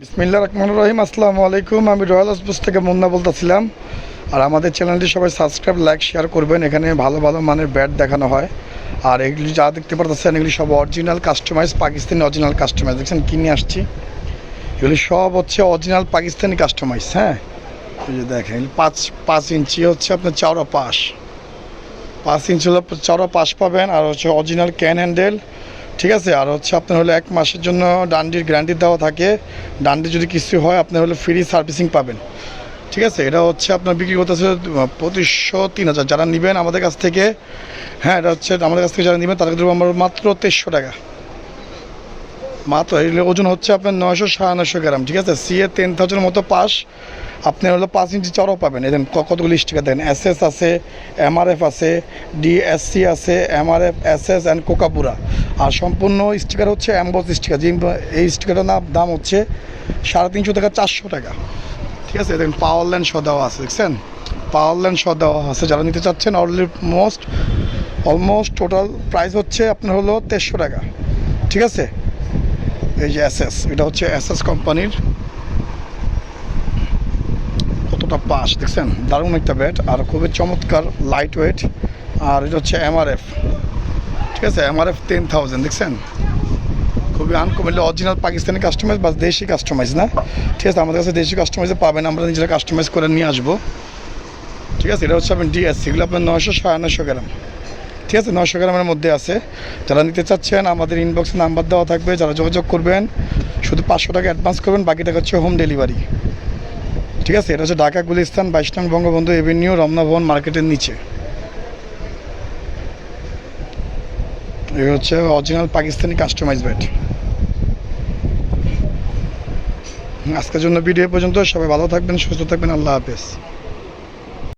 বিসমিল্লা রহমান রহিম, আসসালামু আলাইকুম। আমি রয়্যাল হাসপুস থেকে মুন্না বলতেছিলাম। আর আমাদের চ্যানেলটি সবাই সাবস্ক্রাইব, লাইক, শেয়ার করবেন। এখানে ভালো ভালো মানের ব্যাট দেখানো হয়। আর এগুলি যা দেখতে পারতেছেন, এগুলি সব original customise Pakistani original customise দেখছেন, কিনে আসছি। এগুলি সব হচ্ছে অরিজিনাল পাকিস্তানি কাস্টমাইজ হ্যাঁ? দেখেন পাঁচ পাঁচ ইঞ্চি হচ্ছে আপনার চওড়া পাশ। পাঁচ ইঞ্চি হলো চওড়া পাশ পাবেন। আর হচ্ছে অরিজিনাল ক্যান হ্যান্ডেল ঠিক আছে, আর হচ্ছে আপনার হলো এক মাসের জন্য ডান্ডির গ্যারান্টি দেওয়া থাকে। ডান্ডি যদি কিছু হয়, আপনার হলো ফ্রি সার্ভিসিং পাবেন। ঠিক আছে, এটা হচ্ছে আপনার বিক্রি করতেছে পঁচিশশো তিন হাজার। যারা নেবেন আমাদের কাছ থেকে হ্যাঁ এটা হচ্ছে আমাদের কাছ থেকে যারা নেবেন, তাদের দেবো আমরা মাত্র তেইশশো টাকা। মাত্র ওজন হচ্ছে আপনার নয়শো সাড়ে নয়শো গ্রাম। ঠিক আছে সিএ টেন থাউজেন্ডের মতো পাস। আপনি হলো পাঁচ ইঞ্চি চড়াও পাবেন। এদের কতগুলি স্টিকার দেন এস এস আছে এমআরএফ আছে ডিএসসি আছে এমআরএফ এস এস অ্যান্ড কোকাপুরা আর সম্পূর্ণ স্টিকার হচ্ছে অ্যাম্বস স্টিকার যে এই স্টিকারটার দাম হচ্ছে সাড়ে তিনশো টাকা, চারশো টাকা। ঠিক আছে? দেখেন পাওয়ার ল্যান্ড সহ দেওয়া আছে, দেখছেন? পাওয়ার ল্যান্ড সহ দেওয়া আছে। যারা নিতে চাচ্ছেন already most almost total price হচ্ছে আপনার হলো তেরোশো টাকা। ঠিক আছে? এই যে এসএস এটা হচ্ছে এসএস কোম্পানির কতটা পাশ দেখছেন? দারুণ একটা ব্যাট আর খুবই চমৎকার লাইট ওয়েট আর এটা হচ্ছে এমআরএফ ঠিক আছে এমআরএফ টেন থাউজেন্ড দেখছেন? খুবই আনকমেন্টলি অরিজিনাল পাকিস্তানি কাস্টমাইজ বা দেশি কাস্টমাইজ না? ঠিক আছে, আমাদের কাছে দেশি কাস্টমাইজে পাবেন, আমরা নিজেরা কাস্টমাইজ করে নিয়ে আসব। ঠিক আছে, এটা হচ্ছে আপনার ডিএসসি এগুলো আপনার নয়শো সাড়ে গ্রাম। ঠিক আছে নশো গ্রামের মধ্যে আছে। যারা নিতে চাচ্ছেন, আমাদের ইনবক্সে নাম্বার দেওয়া থাকবে, যারা যোগাযোগ করবেন, শুধু পাঁচশো টাকা অ্যাডভান্স করবেন, বাকি টাকা হচ্ছে হোম ডেলিভারি ঠিক আছে, এটা হচ্ছে ঢাকা, গুলিস্তান, বাইশ নং বঙ্গবন্ধু এভিনিউ রমনা ভবন মার্কেটের নিচে। এই হচ্ছে অরিজিনাল পাকিস্তানি কাস্টমাইজ ব্যাট আজকের জন্য ভিডিও পর্যন্ত। সবাই ভালো থাকবেন, সুস্থ থাকবেন। আল্লাহ হাফেজ।